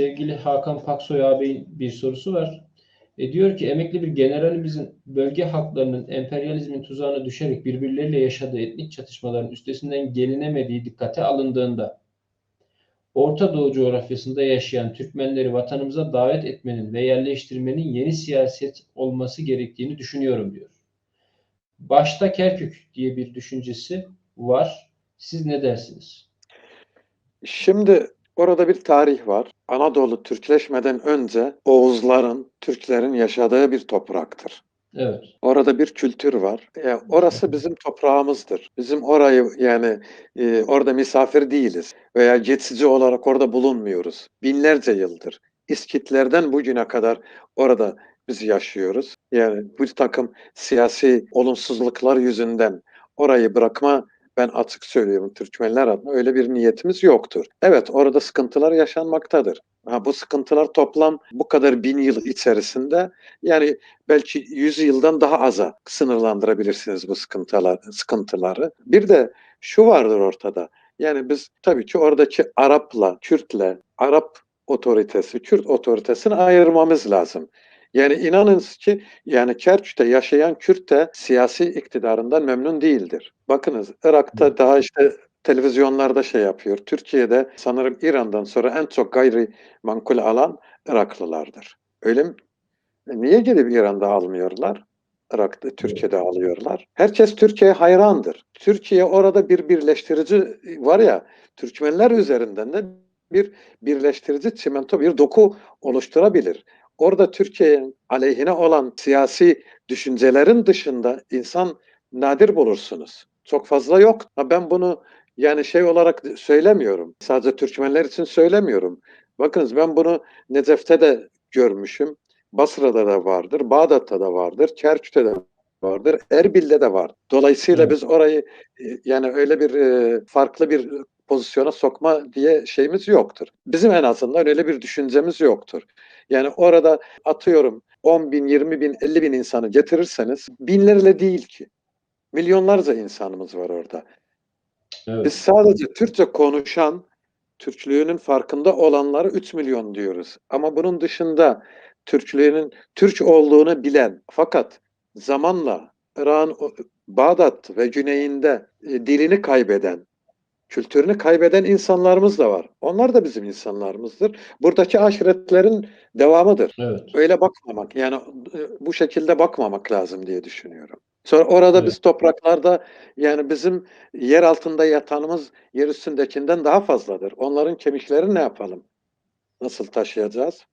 Sevgili Hakan Paksoy ağabeyin bir sorusu var. E, diyor ki emekli bir generalimizin bölge halklarının emperyalizmin tuzağına düşerek birbirleriyle yaşadığı etnik çatışmaların üstesinden gelinemediği dikkate alındığında Orta Doğu coğrafyasında yaşayan Türkmenleri vatanımıza davet etmenin ve yerleştirmenin yeni siyaset olması gerektiğini düşünüyorum diyor. Başta Kerkük diye bir düşüncesi var. Siz ne dersiniz? Şimdi orada bir tarih var. Anadolu Türkleşmeden önce Oğuzların, Türklerin yaşadığı bir topraktır. Evet. Orada bir kültür var. Yani orası bizim toprağımızdır. Bizim orayı yani e, orada misafir değiliz veya geçici olarak orada bulunmuyoruz. Binlerce yıldır. İskitlerden bugüne kadar orada biz yaşıyoruz. Yani bir takım siyasi olumsuzluklar yüzünden orayı bırakma ben açık söylüyorum Türkmenler adına öyle bir niyetimiz yoktur. Evet orada sıkıntılar yaşanmaktadır. Ha, bu sıkıntılar toplam bu kadar bin yıl içerisinde yani belki yüz yıldan daha aza sınırlandırabilirsiniz bu sıkıntılar, sıkıntıları. Bir de şu vardır ortada. Yani biz tabii ki oradaki Arap'la, Kürt'le, Arap otoritesi, Kürt otoritesini ayırmamız lazım. Yani inanınız ki yani Kerkük'te yaşayan Kürt de siyasi iktidarından memnun değildir. Bakınız Irak'ta daha işte televizyonlarda şey yapıyor. Türkiye'de sanırım İran'dan sonra en çok gayri mankul alan Iraklılardır. Öyle mi? E niye gelip İran'da almıyorlar? Irak'ta, Türkiye'de alıyorlar. Herkes Türkiye'ye hayrandır. Türkiye orada bir birleştirici var ya, Türkmenler üzerinden de bir birleştirici çimento, bir doku oluşturabilir. Orada Türkiye'nin aleyhine olan siyasi düşüncelerin dışında insan nadir bulursunuz. Çok fazla yok. Ha ben bunu yani şey olarak söylemiyorum. Sadece Türkmenler için söylemiyorum. Bakınız ben bunu Necef'te de görmüşüm. Basra'da da vardır, Bağdat'ta da vardır, Kerkük'te de vardır, Erbil'de de var. Dolayısıyla Evet. biz orayı yani öyle bir farklı bir pozisyona sokma diye şeyimiz yoktur. Bizim en azından öyle bir düşüncemiz yoktur. Yani orada atıyorum 10 bin, 20 bin, 50 bin insanı getirirseniz binlerle değil ki. Milyonlarca insanımız var orada. Evet. Biz sadece Türkçe konuşan, Türklüğünün farkında olanları 3 milyon diyoruz. Ama bunun dışında Türklüğünün Türk olduğunu bilen fakat zamanla Irak'ın Bağdat ve güneyinde e, dilini kaybeden, kültürünü kaybeden insanlarımız da var. Onlar da bizim insanlarımızdır. Buradaki aşiretlerin devamıdır. Evet. Öyle bakmamak yani e, bu şekilde bakmamak lazım diye düşünüyorum. Sonra orada Evet. biz topraklarda yani bizim yer altında yatanımız yer üstündekinden daha fazladır. Onların kemiklerini ne yapalım? Nasıl taşıyacağız?